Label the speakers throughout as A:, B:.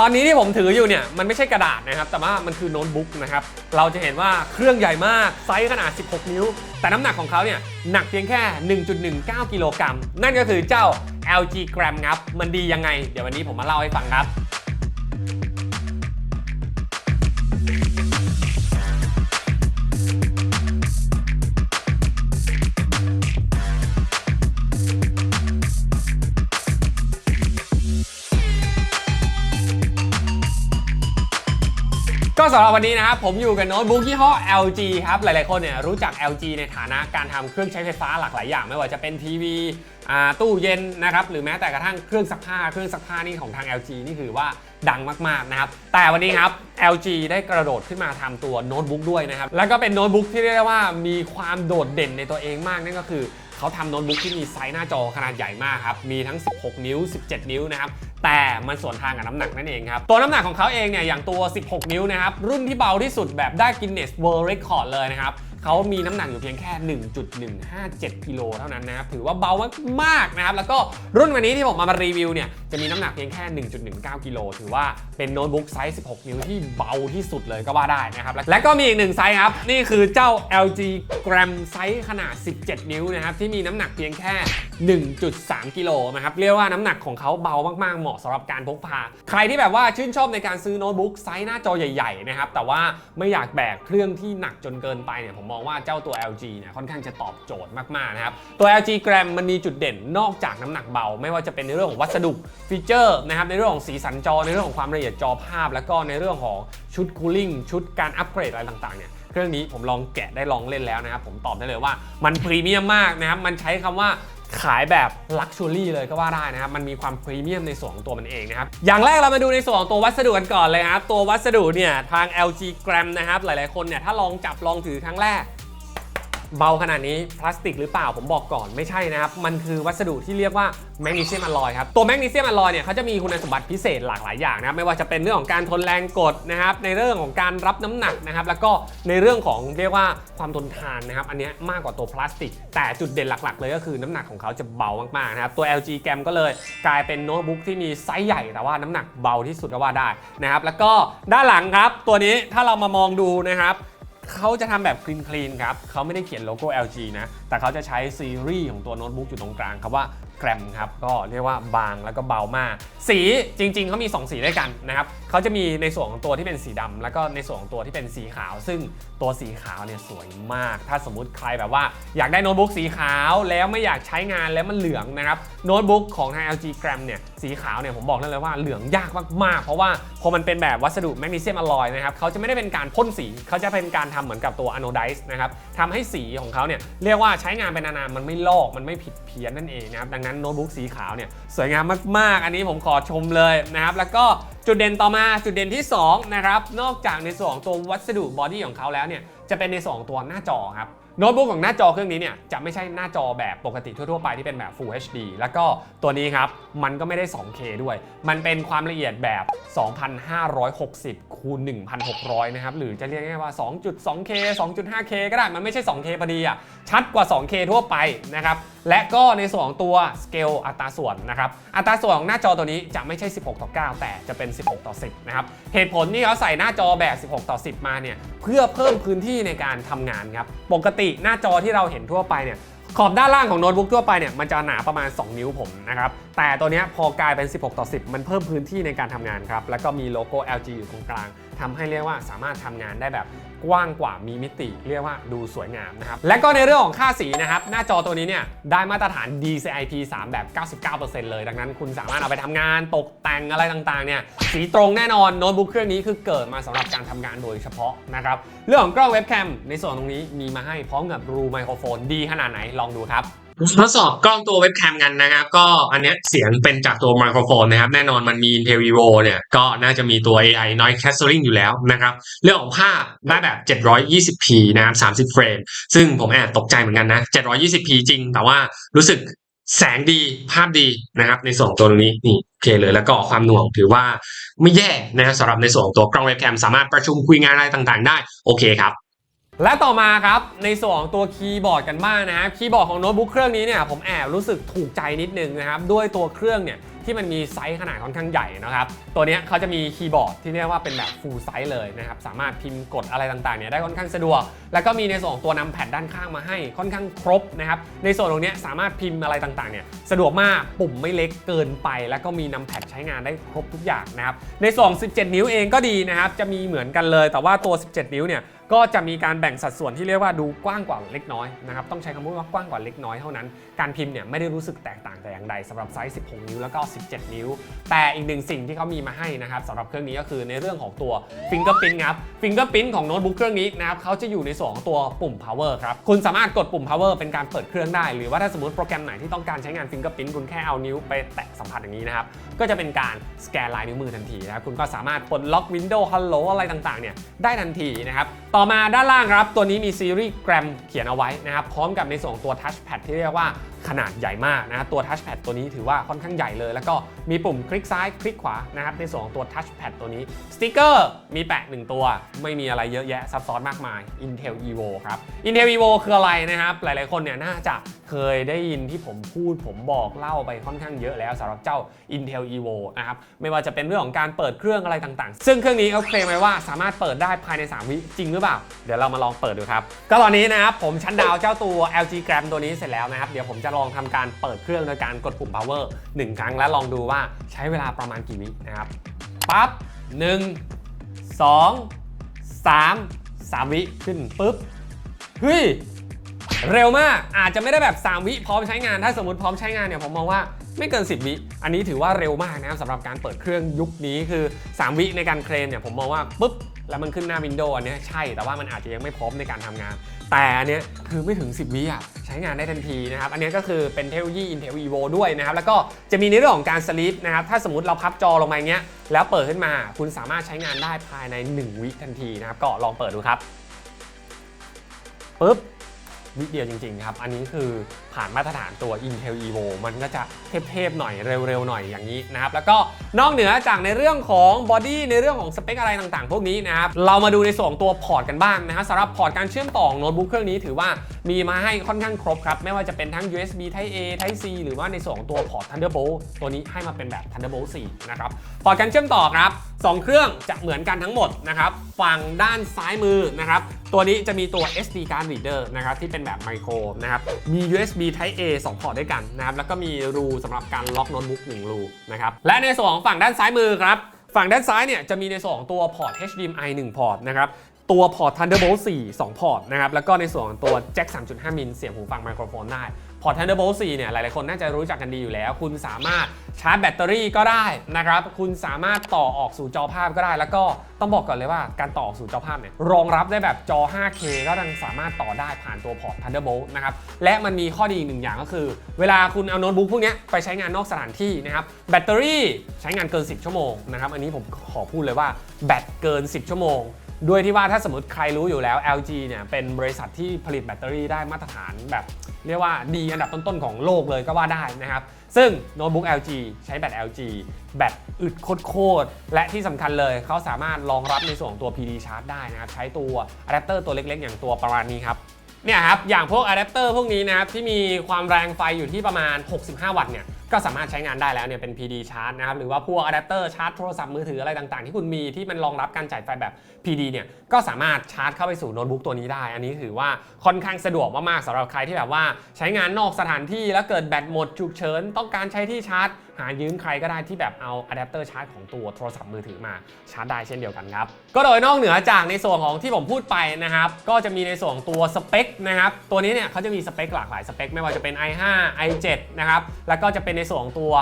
A: ตอนนี้ที่ผมถืออยู่เนี่ยมันไม่ใช่กระดาษนะครับ แต่ว่ามันคือโน้ตบุ๊กนะครับ เราจะเห็นว่าเครื่องใหญ่มากไซส์ขนาด 16 นิ้ว แต่น้ำหนักของเขาเนี่ยหนักเพียงแค่ 1.19 กิโลกรัม นั่นก็คือเจ้า LG Gram ครับ มันดียังไง เดี๋ยววันนี้ผมมาเล่าให้ฟังครับ ก็สำหรับวันนี้นะครับผมอยู่กับโน้ตบุ๊กยี่ห้อ LG ครับ หลายๆคนเนี่ยรู้จัก LG ในฐานะการทำเครื่องใช้ไฟฟ้าหลากหลายอย่าง ไม่ว่าจะเป็นทีวีตู้เย็นนะครับหรือแม้แต่กระทั่งเครื่องซักผ้าเครื่องซักผ้านี่ของทาง LG นี่คือว่าดังมากๆนะครับแต่วันนี้ครับ LG ได้กระโดดขึ้นมาทำตัวโน้ตบุ๊กด้วยนะครับแล้วก็เป็นโน้ตบุ๊กที่เรียกได้ว่ามีความโดดเด่นในตัวเองมากนั่นก็คือ เขาทำโน้ตบุ๊กที่มีไซส์หน้าจอขนาดใหญ่มากครับ มีทั้ง 16 นิ้ว 17 นิ้วนะครับ แต่มันส่วนทางกับน้ำหนักนั่นเองครับ ตัวน้ำหนักของเขาเองเนี่ย อย่างตัว 16 นิ้วนะครับ รุ่นที่เบาที่สุดแบบได้กินเนสเวิลด์เรคคอร์ดเลยนะครับ เขามีน้ำหนักอยู่เพียงแค่ 1.157กิโลเท่านั้นนะครับถือว่าเบามากๆนะครับแล้วก็รุ่นวันนี้ที่ผมมามารีวิวเนี่ยจะมีน้ำหนักเพียงแค่ 1.19กิโลถือว่าเป็นโน้ตบุ๊กไซส์ 16 นิ้วที่เบาที่สุดเลยก็ว่าได้นะครับและก็มีอีกหนึ่งไซส์ครับนี่คือเจ้า LG Gram ไซส์ขนาด 17 นิ้วนะครับที่มีน้ำหนักเพียงแค่ 1.3 กิโลนะครับเรียกว่าน้ำหนักของเขาเบามากๆ เหมาะสำหรับการพกพา ใครที่แบบว่าชื่นชอบในการซื้อโน้ตบุ๊กไซส์หน้าจอใหญ่ๆนะครับแต่ว่าไม่อยากแบกเครื่องที่หนักจนเกินไปเนี่ยผมมองว่าเจ้าตัว LG เนี่ยค่อนข้างจะตอบโจทย์มากๆนะครับ ตัว LG Gram มันมีจุดเด่นนอกจากน้ำหนักเบา ไม่ว่าจะเป็นในเรื่องของวัสดุฟีเจอร์นะครับในเรื่องของสีสันจอในเรื่องของความละเอียดจอภาพ แล้วก็ในเรื่องของชุดคูลิ่งชุดการอัปเกรดอะไรต่างๆเนี่ยเครื่องนี้ผมลองแกะได้ลองเล่นแล้วนะครับผมตอบได้เลยว่ามันพรีเมียมมากนะครับมันใช้คำว่า ขายแบบลักชัวรี่เลยก็ว่าได้นะครับ มันมีความพรีเมียมในส่วนของตัวมันเองนะครับ อย่างแรกเรามาดูในส่วนของตัววัสดุกันก่อนเลยครับตัววัสดุเนี่ยทาง LG Gram นะครับ หลายๆคนเนี่ยถ้าลองจับลองถือครั้งแรก เบาขนาดนี้พลาสติกหรือเปล่าผมบอกก่อนไม่ใช่นะครับ มันคือวัสดุที่เรียกว่าแมกนีเซียมอลลอยครับตัวแมกนีเซียมอลลอยเนี่ยเขาจะมีคุณสมบัติพิเศษหลากหลายอย่างนะครับไม่ว่าจะเป็นเรื่องของการทนแรงกดนะครับในเรื่องของการรับน้ำหนักนะครับแล้วก็ในเรื่องของเรียกว่าความทนทานนะครับอันนี้มากกว่าตัวพลาสติก แต่จุดเด่นหลักๆ เลยก็คือน้ำหนักของเขาจะเบามากๆนะครับตัว LG Gam ก็เลยกลายเป็นโน้ตบุ๊กที่มีไซส์ใหญ่แต่ว่าน้ำหนักเบาที่สุดก็ว่าได้นะครับแล้วก็ด้านหลังครับตัวนี้ถ้าเรามามองดูนะครับ เขาจะทำแบบคลีนคลีนครับเขาไม่ได้เขียนโลโก้ LG นะ แต่เขาจะใช้ซีรีส์ของตัวโน้ตบุ๊กอยู่ตรงกลางครับว่า กรมครับก็เรียกว่าบางแล้วก็เบามาก สีจริง ๆเขามี 2 สีด้วยกันนะครับเขาจะมีในส่วนของตัวที่เป็นสีดำแล้วก็ในส่วนของตัวที่เป็นสีขาว ซึ่งตัวสีขาวเนี่ยสวยมาก ถ้าสมมุติใครแบบว่าอยากได้โน้ตบุ๊กสีขาวแล้วไม่อยากใช้งานแล้วมันเหลืองนะครับโน้ตบุ๊กของทาง LG Gram เนี่ยสีขาวเนี่ยผมบอกได้เลยว่าเหลืองยากมากๆ เพราะว่าพอมันเป็นแบบวัสดุแมกนีเซียมอลลอยนะครับเขาจะไม่ได้เป็นการพ่นสีเขาจะเป็นการทำเหมือนกับตัวอะโนไดส์นะครับทำให้สีของเขาเนี่ยเรียกว่าใช้งานไปนานๆมันไม่ลอกมันไม่ผิดเพี้ยนนั่นเองนะครับดังนั้นโน้ตบุ๊กสีขาวเนี่ยสวยงามมากๆ อันนี้ผมขอชมเลยนะครับ แล้วก็จุดเด่นต่อมาจุดเด่นที่สองนะครับ นอกจากในส่วนของตัววัสดุบอดี้ของเขาแล้วเนี่ยจะเป็นในส่วนของตัวหน้าจอครับโน้ตบุ๊กของหน้าจอเครื่องนี้เนี่ยจะไม่ใช่หน้าจอแบบปกติทั่วๆไปที่เป็นแบบ Full HD แล้วก็ตัวนี้ครับ มันก็ไม่ได้ 2K ด้วย มันเป็นความละเอียดแบบ 2560คูณ1600 นะครับ หรือจะเรียกง่ายว่า 2.2K 2.5K ก็ได้ มันไม่ใช่ 2K พอดีอะ ชัดกว่า 2K ทั่วไปนะครับ และก็ในส่วนของตัวสเกลอัตราส่วนนะครับอัตราส่วนของหน้าจอตัวนี้จะไม่ใช่ 16 ต่อ 9 แต่จะเป็น 16 ต่อ 10 นะครับ เหตุผลที่เขาใส่หน้าจอแบบ 16 ต่อ 10 มาเนี่ยเพื่อเพิ่มพื้นที่ในการทำงานครับปกติหน้าจอที่เราเห็นทั่วไปเนี่ยขอบด้านล่างของโน้ตบุ๊กทั่วไปเนี่ยมันจะหนาประมาณ 2 นิ้วผมนะครับ แต่ตัวเนี้ยพอกลายเป็น 16 ต่อ 10 มันเพิ่มพื้นที่ในการทำงานครับ แล้วก็มีโลโก้ LG อยู่ตรงกลาง ทำให้เรียกว่าสามารถทำงานได้แบบกว้างกว่ามีมิติ เรียกว่าดูสวยงามนะครับ และก็ในเรื่องของค่าสีนะครับ หน้าจอตัวนี้เนี่ยได้มาตรฐาน DCI P3 แบบ 99%เลย ดังนั้นคุณสามารถเอาไปทำงานตกแต่งอะไรต่างๆเนี่ยสีตรงแน่นอนโน้ตบุ๊กเครื่องนี้คือเกิดมาสำหรับการทำงานโดยเฉพาะนะครับเรื่องของกล้องเว็บแคมในส่วนตรงนี้มีมาให้พร้อมกับรูไมโครโฟนดีขนาดไหนลองดูครับ ทดสอบกล้องตัวเว็บแคมกันนะครับ ก็อันนี้เสียงเป็นจากตัวไมโครโฟนนะครับ แน่นอนมันมี Intel Vivo เนี่ยก็น่าจะมีตัว AI Noise Cancelling อยู่แล้วนะครับ เรื่องของภาพได้แบบ 720p นะครับ30 เฟรม ซึ่งผมแอบตกใจเหมือนกันนะ 720p จริง แต่ว่ารู้สึกแสงดีภาพดีนะครับ ในส่วนของตัวนี้นี่โอเคเลยแล้วก็ความหน่วงถือว่าไม่แย่นะครับสำหรับในส่วนของตัวกล้องเว็บแคมสามารถประชุมคุยงานอะไรต่างๆ ได้โอเคครับ และต่อมาครับ ในส่วนของตัวคีย์บอร์ดกันบ้างนะครับคีย์บอร์ดของโน้ตบุ๊กเครื่องนี้เนี่ยผมแอบรู้สึกถูกใจนิดนึงนะครับ ด้วยตัวเครื่องเนี่ยที่มันมีไซส์ขนาดค่อนข้างใหญ่นะครับ ตัวเนี้ยเขาจะมีคีย์บอร์ดที่เรียกว่าเป็นแบบ full size เลยนะครับ สามารถพิมพ์กดอะไรต่างๆเนี่ยได้ค่อนข้างสะดวก แล้วก็มีในส่วนของตัวนำแผ่นด้านข้างมาให้ค่อนข้างครบนะครับ ในส่วนตรงเนี้ยสามารถพิมพ์อะไรต่างๆเนี่ยสะดวกมากปุ่มไม่เล็กเกินไป แล้วก็มีนำแผ่นใช้งานได้ครบทุกอย่างนะครับ ในส่วนของ17 นิ้วเองก็ดีนะครับ จะมีเหมือนกันเลย แต่ว่าตัว 17 นิ้วเนี่ย ก็จะมีการแบ่งสัดส่วนที่เรียกว่าดูกว้างกว่าเล็กน้อยนะครับต้องใช้คำพูดว่ากว้างกว่าเล็กน้อยเท่านั้น การพิมพ์เนี่ยไม่ได้รู้สึกแตกต่างแต่อย่างใดสำหรับไซส์ 16 นิ้วแล้วก็ 17 นิ้ว แต่อีกหนึ่งสิ่งที่เขามีมาให้นะครับสำหรับเครื่องนี้ก็คือในเรื่องของตัว Fingerprint ครับ Fingerprint ของโน้ตบุ๊กเครื่องนี้นะครับเขาจะอยู่ในส่วนของตัวปุ่ม power ครับคุณสามารถกดปุ่ม power เป็นการเปิดเครื่องได้ หรือว่าถ้าสมมติโปรแกรมไหนที่ต้องการใช้งาน Fingerprint คุณแค่เอานิ้วไปแตะสัมผัสอย่างนี้นะครับก็จะเป็นการสแกนลายนิ้วมือทันทีนะครับคุณก็สามารถปลดล็อก Windows Hello อะไรต่างๆเนี่ยได้ทันทีนะครับต่อมาด้านล่างครับ ตัวนี้มีซีรีส์แกรมเขียนเอาไว้นะครับ พร้อมกับในส่วนของตัวทัชแพดที่เรียกว่า ขนาดใหญ่มากนะครับตัว Touchpad ตัวนี้ถือว่าค่อนข้างใหญ่เลย แล้วก็มีปุ่มคลิกซ้ายคลิกขวานะครับในส่วนของตัว Touchpad ตัวนี้สติกเกอร์มีแปะ 1 ตัว ไม่มีอะไรเยอะแยะซับซ้อนมากมาย Intel Evo ครับ Intel Evo คืออะไรนะครับ หลายๆคนเนี่ยน่าจะเคยได้ยินที่ผมพูดผมบอกเล่าไปค่อนข้างเยอะแล้วสำหรับเจ้า Intel Evo นะครับไม่ว่าจะเป็นเรื่องของการเปิดเครื่องอะไรต่างๆ ซึ่งเครื่องนี้เขาเคลมไว้ว่าสามารถเปิดได้ภายใน 3 วิจริงหรือเปล่า เดี๋ยวเรามาลองเปิดดูครับก็ตอนนี้นะครับผมชั้นดาวเจ้าตัว LG Gram ตัวนี้เสร็จแล้วนะครับเดี๋ยวผมจะลองทำการเปิดเครื่องโดยการกดปุ่ม power 1 ครั้ง และลองดูว่าใช้เวลาประมาณกี่วินะครับปั๊บ1 2 3 3 วิขึ้นปุ๊บเฮ้ยเร็วมากอาจจะไม่ได้แบบ 3 วิพร้อมใช้งาน ถ้าสมมติพร้อมใช้งานเนี่ยผมมองว่า ไม่เกิน 10 วิ อันนี้ถือว่าเร็วมากนะครับสำหรับการเปิดเครื่องยุคนี้คือ 3 วิในการเคลมเนี่ยผมมองว่าปุ๊บแล้วมันขึ้นหน้าวินโดว์อันนี้ใช่แต่ว่ามันอาจจะยังไม่พร้อมในการทำงาน แต่อันนี้คือไม่ถึง 10 วิอะใช้งานได้ทันทีนะครับ อันนี้ก็คือเป็นเทคโนโลยี Intel Evo ด้วยนะครับ แล้วก็จะมีในเรื่องของการสลิปนะครับ ถ้าสมมติเราพับจอลงมาอย่างเงี้ยแล้วเปิดขึ้นมา คุณสามารถใช้งานได้ภายใน 1 วิทันทีนะครับ ก็ลองเปิดดูครับปุ๊บ นิดเดียวจริง ๆ ครับ อันนี้คือผ่านมาตรฐานตัว Intel Evo มันก็จะเทพๆหน่อยเร็วๆหน่อยอย่างนี้นะครับ แล้วก็นอกเหนือจากในเรื่องของบอดี้ในเรื่องของสเปคอะไรต่างๆ พวกนี้นะครับ เรามาดูในส่วนตัวพอร์ตกันบ้างนะครับสำหรับพอร์ตการเชื่อมต่อโน้ตบุ๊กเครื่องนี้ถือว่ามีมาให้ค่อนข้างครบครับ ไม่ว่าจะเป็นทั้ง USB Type A Type C หรือว่าในส่วนของตัวพอร์ต Thunderbolt ตัวนี้ให้มาเป็นแบบ Thunderbolt 4 นะครับ พอร์ตการเชื่อมต่อครับสองเครื่องจะเหมือนกันทั้งหมดนะครับ ฝั่งด้านซ้ายมือนะครับ ตัวนี้จะมีตัว SD card reader นะครับที่เป็นแบบไมโครนะครับ มี USB Type A 2 พอร์ตด้วยกันนะครับ แล้วก็มีรูสำหรับการล็อกโน้ตบุ๊ก1รูนะครับ และในส่วนของฝั่งด้านซ้ายมือครับ ฝั่งด้านซ้ายเนี่ยจะมีในส่วนของตัวพอร์ต HDMI 1 พอร์ตนะครับตัวพอร์ต Thunderbolt 4 2 พอร์ตนะครับ แล้วก็ในส่วนของตัวแจ็ค 3.5 มิลเสียบหูฟังไมโครโฟนได้ อร์ต Thunderbolt 4 เนี่ย หลาย ๆ คนน่าจะรู้จักกันดีอยู่แล้ว คุณสามารถชาร์จแบตเตอรี่ก็ได้นะครับ คุณสามารถต่อออกสู่จอภาพก็ได้ แล้วก็ต้องบอกก่อนเลยว่าการต่อออกสู่จอภาพเนี่ย รองรับได้แบบจอ 5K ก็ยังสามารถต่อได้ผ่านตัวพอร์ต Thunderbolt นะครับ และมันมีข้อดีอีกหนึ่งอย่างก็คือ เวลาคุณเอาโน้ตบุ๊กพวกนี้ไปใช้งานนอกสถานที่นะครับ แบตเตอรี่ใช้งานเกิน 10 ชั่วโมงนะครับ อันนี้ผมขอพูดเลยว่าแบตเกิน 10 ชั่วโมง ด้วยที่ว่าถ้าสมมติใครรู้อยู่แล้ว LG เนี่ยเป็นบริษัทที่ผลิตแบตเตอรี่ได้มาตรฐานแบบ เรียกว่าดีอันดับต้นๆของโลกเลยก็ว่าได้นะครับ ซึ่งโน้ตบุ๊ก LG ใช้แบต LG แบตอึดโคตรและที่สำคัญเลยเขาสามารถรองรับในส่วนของตัว PD Charge ได้นะครับ ใช้ตัวอะแดปเตอร์ตัวเล็กๆ อย่างตัวประมาณนี้ครับเนี่ยครับอย่างพวกอะแดปเตอร์พวกนี้นะครับที่มีความแรงไฟอยู่ที่ประมาณ 65 วัตต์เนี่ยก็สามารถใช้งานได้แล้วเนี่ยเป็น PD ชาร์จนะครับหรือว่าพวกอะแดปเตอร์ชาร์จโทรศัพท์มือถืออะไรต่างๆ ที่คุณมีที่มันรองรับการจ่ายไฟแบบ PD เนี่ยก็สามารถชาร์จเข้าไปสู่โน้ตบุ๊กตัวนี้ได้ อันนี้ถือว่าค่อนข้างสะดวกมากๆสำหรับใครที่แบบว่าใช้งานนอกสถานที่แล้วเกิดแบตหมดฉุกเฉินต้องการใช้ที่ชาร์จ หายืมใครก็ได้ที่แบบเอาอะแดปเตอร์ชาร์จของตัวโทรศัพท์มือถือมาชาร์จได้เช่นเดียวกันครับก็โดยนอกเหนือจากในส่วนของที่ผมพูดไปนะครับก็จะมีในส่วนตัวสเปคนะครับตัวนี้เนี่ยเขาจะมีสเปคหลากหลายสเปคไม่ว่าจะเป็น i5 i7 นะครับแล้วก็จะเป็นในส่วนของตัว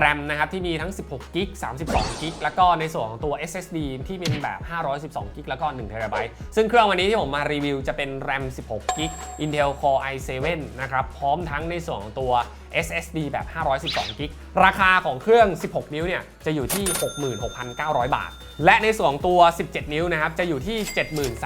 A: RAM นะครับที่มีทั้ง 16กิก32กิกแล้วก็ในส่วนของตัว SSD ที่เป็นแบบ 512กิกแล้วก็1 t b ซึ่งเครื่องวันนี้ที่ผมมารีวิวจะเป็น RAM 16กิก Intel Core i7 นะครับ พร้อมทั้งในส่วนของตัว SSD แบบ 512กิกราคาของเครื่อง 16 นิ้วเนี่ยจะอยู่ที่ 66,900 บาท และในส่วนของตัว 17 นิ้วนะครับจะอยู่ที่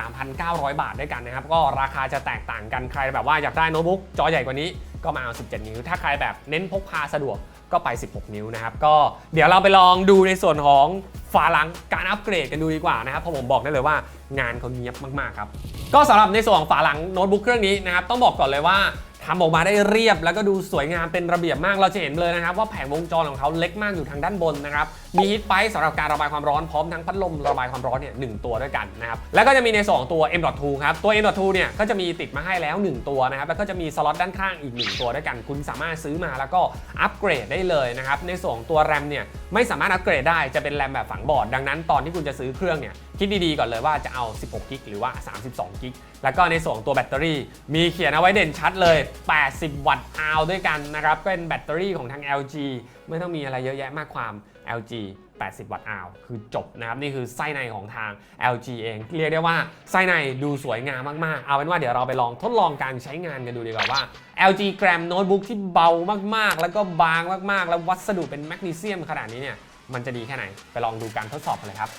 A: 73,900 บาทด้วยกันนะครับ ก็ราคาจะแตกต่างกันใครแบบว่าอยากได้โน้ตบุ๊กจอใหญ่กว่านี้ ก็มาเอา 17 นิ้ว ถ้าใครแบบเน้นพกพาสะดวกก็ไป 16 นิ้วนะครับ ก็เดี๋ยวเราไปลองดูในส่วนของฝาหลังการอัปเกรดกันดูดีกว่านะครับ เพราะผมบอกได้เลยว่างานเขาเนียบมากๆครับ ก็สำหรับในส่วนของฝาหลังโน้ตบุ๊กเครื่องนี้นะครับ ต้องบอกก่อนเลยว่า ทำออกมาได้เรียบแล้วก็ดูสวยงามเป็นระเบียบมากเราจะเห็นเลยนะครับ ว่าแผงวงจรของเขาเล็กมากอยู่ทางด้านบนนะครับมีฮิตไปสำหรับการระบายความร้อนพร้อมทั้งพัดลมระบายความร้อนเนี่ยหนึ่งตัวด้วยกันนะครับแล้วก็จะมีในสองตัว M.2 ครับตัว M.2 เนี่ยก็จะมีติดมาให้แล้ว 1 ตัวนะครับแล้วก็จะมีสล็อตด้านข้างอีก 1 ตัวด้วยกัน คุณสามารถซื้อมาแล้วก็อัปเกรดได้เลยนะครับในส่วนของตัวแรมเนี่ยไม่สามารถอัปเกรดได้จะเป็นแรมแบบฝังบอร์ดดังนั้นตอนที่คุณจะซื้อเครื่องเนี่ยคิดดีๆก่อนเลยว่าจะเอา 16 กิกหรือว่า 32 กิกแล้วก็ในส่วนตัวแบตเตอรี่ มีเขียนเอาไว้เด่นชัดเลย 80 วัตต์อาวด้วยกันนะครับก็เป็นแบตเตอรี่ของทาง LG ไม่ต้องมีอะไรเยอะแยะมากความ LG 80 วัตต์อาวคือจบนะครับ นี่คือไส้ในของทาง LG เอง เรียกได้ว่าไส้ในดูสวยงามมาก ๆ เอาเป็นว่าเดี๋ยวเราไปลองทดลองการใช้งานกันดูดีกว่าว่า LG Gram Notebook ที่เบามาก ๆ แล้วก็บางมาก ๆ แล้ววัสดุเป็นแมกนีเซียมขนาดนี้เนี่ย มันจะดีแค่ไหน ไปลองดูการทดสอบกันเลยครับ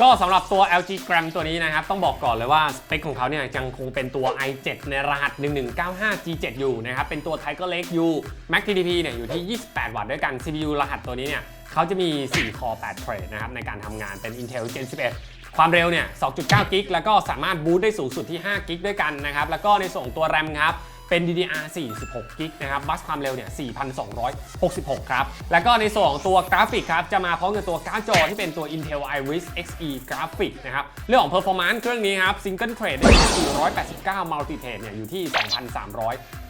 A: ก็สำหรับตัว LG Gram ตัวนี้นะครับ ต้องบอกก่อนเลยว่า สเปคของเขาเนี่ยยังคงเป็นตัว i7 ในรหัส 1195G7 อยู่นะครับ เป็นตัว Tiger Lake U Max TDP เนี่ยอยู่ที่ 28 วัตต์ด้วยกัน CPU รหัสตัวนี้เนี่ยเขาจะมี4 core 8 thread นะครับ ในการทำงานเป็น Intel Gen 11 ความเร็วเนี่ย 2.9 กิก แล้วก็สามารถบูตได้สูงสุดที่ 5 กิกด้วยกันนะครับ แล้วก็ในส่วนของตัว RAM ครับ เป็น DDR 46กิกนะครับบัสความเร็วเนี่ย 4,266 ครับ แล้วก็ในส่วนของตัวกราฟิกครับ จะมาพร้อมกับตัวการ์ดจอที่เป็นตัว Intel Iris Xe Graphics นะครับ เรื่องของ performance เครื่องนี้ครับ Single Thread ได้ที่489 Multi Thread เนี่ยอยู่ที่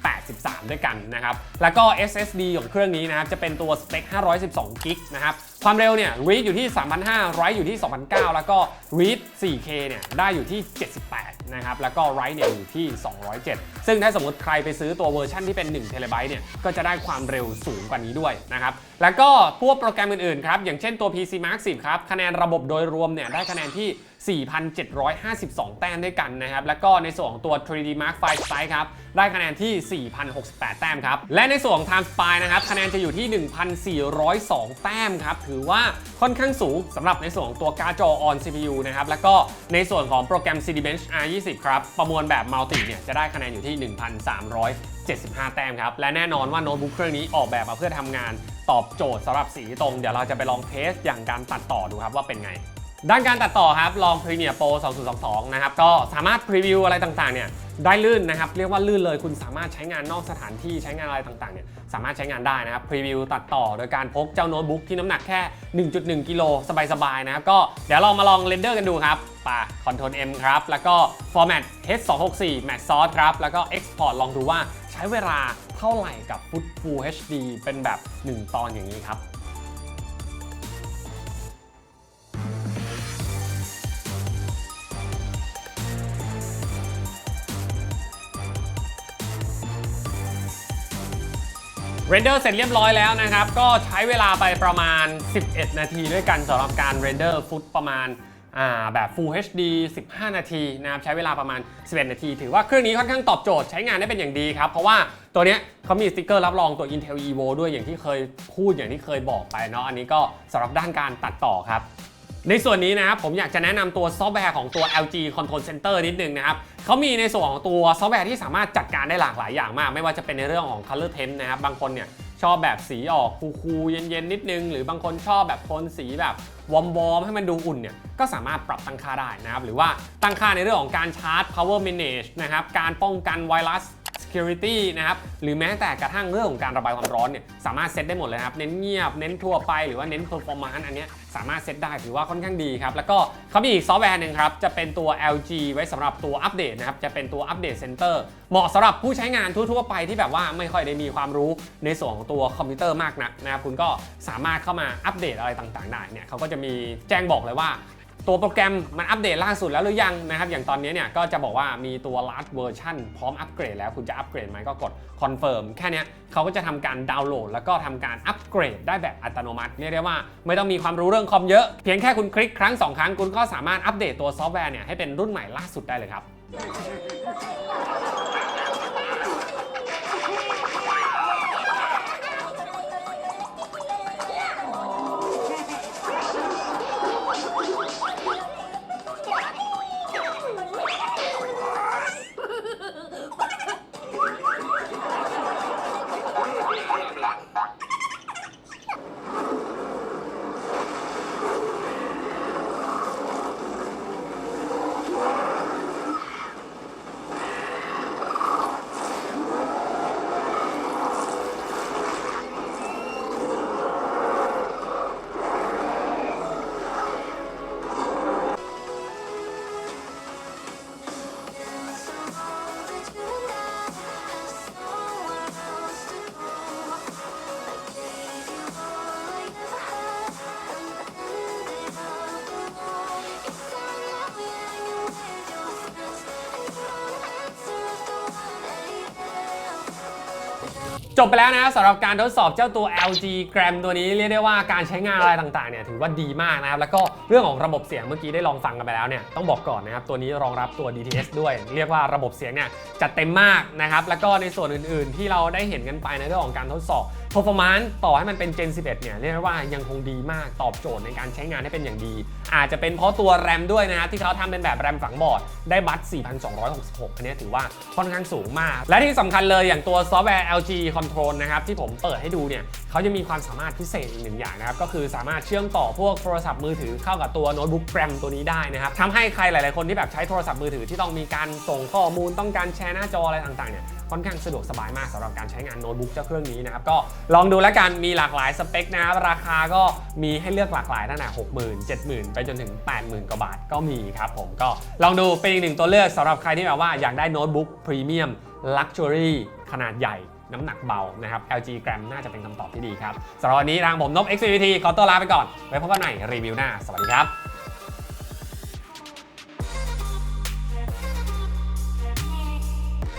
A: 83 ด้วยกันนะครับ แล้วก็ SSD ของเครื่องนี้นะครับ จะเป็นตัวสเปค 512 กิกนะครับ ความเร็วเนี่ย read อยู่ที่ 3,500 write อยู่ที่2,900แล้วก็ read 4K เนี่ยได้อยู่ที่ 78 นะครับ แล้วก็ write เนี่ยอยู่ที่ 207 ซึ่งถ้าสมมติใครไปซื้อตัวเวอร์ชันที่เป็น1 t b เนี่ย ก็จะได้ความเร็วสูงกว่านี้ด้วยนะครับ แล้วก็พวกโปรแกรมอื่นๆครับ อย่างเช่นตัว PC Mark 10 ครับ คะแนนระบบโดยรวมเนี่ยได้คะแนนที่ 4,752 แต้มด้วยกันนะครับ แล้วก็ในส่วนของตัว 3D Mark 5 Size ครับ ได้คะแนนที่ 4,068 แต้มครับ และในส่วนของ Time Spy นะครับ คะแนนจะอยู่ที่ 1,402 แต้มครับ ถือว่าค่อนข้างสูงสำหรับในส่วนของตัวการ์ดจอ on CPU นะครับ แล้วก็ในส่วนของโปรแกรม Cinebench R20 ครับ ประมวลแบบ Multi เนี่ย จะได้คะแนนอยู่ที่ 1,375 แต้มครับ และแน่นอนว่าโน้ตบุ๊กเครื่องนี้ออกแบบมาเพื่อทำงาน ตอบโจทย์สำหรับสีตรง เดี๋ยวเราจะไปลองเทสอย่างการตัดต่อดูครับว่าเป็นไง ด้านการตัดต่อครับลอง Premiere Pro 2022 นะครับ ก็สามารถพรีวิวอะไรต่างๆเนี่ยได้ลื่นนะครับ เรียกว่าลื่นเลยคุณสามารถใช้งานนอกสถานที่ใช้งานอะไรต่างๆเนี่ยสามารถใช้งานได้นะครับพรีวิวตัดต่อโดยการพกเจ้าโน้ตบุ๊กที่น้ำหนักแค่ 1.1 กิโลสบายๆนะครับก็เดี๋ยวเรามาลองเรนเดอร์กันดูครับป่า Ctrl M ครับ แล้วก็ Format H264 Matte Source ครับ แล้วก็ Export ลองดูว่าใช้เวลา เท่าไหร่กับ Full HD เป็นแบบ 1 ตอนอย่างนี้ครับเรนเดอร์เสร็จเรียบร้อยแล้วนะครับ ก็ใช้เวลาไปประมาณ 11 นาทีด้วยกันสำหรับการเรนเดอร์ฟุตประมาณ แบบ Full HD 15 นาทีนะครับใช้เวลาประมาณ 11 นาที ถือว่าเครื่องนี้ค่อนข้างตอบโจทย์ใช้งานได้เป็นอย่างดีครับ เพราะว่าตัวเนี้ยเขามีสติกเกอร์รับรองตัว Intel Evo ด้วยอย่างที่เคยพูดอย่างที่เคยบอกไปเนาะอันนี้ก็สำหรับด้านการตัดต่อครับในส่วนนี้นะครับผมอยากจะแนะนำตัวซอฟต์แวร์ของตัว LG Control Center นิดนึงนะครับเขามีในส่วนของตัวซอฟต์แวร์ที่สามารถจัดการได้หลากหลายอย่างมาก ไม่ว่าจะเป็นในเรื่องของ Color Temp นะครับ บางคนเนี่ยชอบแบบสีออกคูลๆเย็นๆ นิดนึง หรือบางคนชอบแบบโทนสีแบบ วอมวอมให้มันดูอุ่นเนี่ยก็สามารถปรับตั้งค่าได้นะครับหรือว่าตั้งค่าในเรื่องของการชาร์จ power manage นะครับการป้องกันไวรัส security นะครับหรือแม้แต่กระทั่งเรื่องของการระบายความร้อนเนี่ยสามารถเซตได้หมดเลยครับ เน้นเงียบ เน้นทั่วไปหรือว่าเน้น performance อันเนี้ย สามารถเซตได้ถือว่าค่อนข้างดีครับ แล้วก็เขามีอีกซอฟต์แวร์หนึ่งครับ จะเป็นตัว LG ไว้สำหรับตัวอัปเดตนะครับ จะเป็นตัวอัปเดตเซ็นเตอร์เหมาะสำหรับผู้ใช้งานทั่ว ๆ ไปที่แบบว่าไม่ค่อยได้มีความรู้ในส่วนของตัวคอมพิวเตอร์มากนักนะครับคุณก็สามารถเข้ามาอัปเดตอะไรต่างๆได้เนี่ยเขาก็จะมีแจ้งบอกเลยว่า ตัวโปรแกรมมันอัปเดตล่าสุดแล้วหรือยังนะครับ อย่างตอนนี้เนี่ยก็จะบอกว่ามีตัว last version พร้อมอัปเกรดแล้วคุณจะอัปเกรดไหมก็กด confirm แค่นี้เขาก็จะทำการดาวน์โหลด แล้วก็ทำการอัปเกรดได้แบบอัตโนมัติเรียกได้ว่าไม่ต้องมีความรู้เรื่องคอมเยอะ เพียงแค่คุณคลิกครั้ง 2 ครั้งคุณก็สามารถอัปเดตตัวซอฟต์แวร์เนี่ยให้เป็นรุ่นใหม่ล่าสุดได้เลยครับ บไปแล้วนะสำหรับการทดสอบเจ้าตัว LG Gram ตัวนี้เรียกได้ว่าการใช้งานอะไรต่างๆเนี่ยถือว่าดีมากนะครับ แล้วก็เรื่องของระบบเสียงเมื่อกี้ได้ลองฟังกันไปแล้วเนี่ยต้องบอกก่อนนะครับตัวนี้รองรับตัว DTS ด้วย เรียกว่าระบบเสียงเนี่ยจัดเต็มมากนะครับแล้วก็ในส่วนอื่นๆ ที่เราได้เห็นกันไปในเรื่องของการทดสอบ performance ต่อให้มันเป็น Gen 11 เนี่ยเรียกได้ว่ายังคงดีมากตอบโจทย์ในการใช้งานได้เป็นอย่างดี อาจจะเป็นเพราะตัวแรมด้วยนะครับที่เขาทำเป็นแบบแรมฝังบอร์ดได้บัต4,266 อันนี้ถือว่าค่อนข้างสูงมาก และที่สำคัญเลยอย่างตัวซอฟต์แวร์ LG Control นะครับที่ผมเปิดให้ดูเนี่ยเขาจะมีความสามารถพิเศษอีกหนึ่งอย่างนะครับก็คือสามารถเชื่อมต่อพวกโทรศัพท์มือถือเข้ากับตัวโน้ตบุ๊กแรมตัวนี้ได้นะครับทำให้ใครหลาย ๆ คนที่แบบใช้โทรศัพท์มือถือที่ต้องมีการส่งข้อมูลต้องการแชร์หน้าจออะไรต่าง ๆ เนี่ยค่อนข้างสะดวกสบายมากสำหรับการใช้งานโน้ตบุ๊กเจ้าเครื่องนี้นะครับก็ลองดูแล้วกันมีหลากหลายสเปคนะครับราคาก็มีให้เลือกหลากหลายตั้งแต่60,000 70,000ไปจนถึง 80,000 กว่าบาทก็มีครับผมก็ลองดูเป็นอีกหนึ่งตัวเลือกสำหรับใครที่แบบว่าอยากได้โน้ตบุ๊กพรีเมียมลักชัวรี่ขนาดใหญ่น้ำหนักเบานะครับ LG Gram น่าจะเป็นคำตอบที่ดีครับสำหรับวันนี้ทางผมนบ XVT ขอตัวลาไปก่อน ไว้พบกันใหม่รีวิวหน้า สวัสดีครับ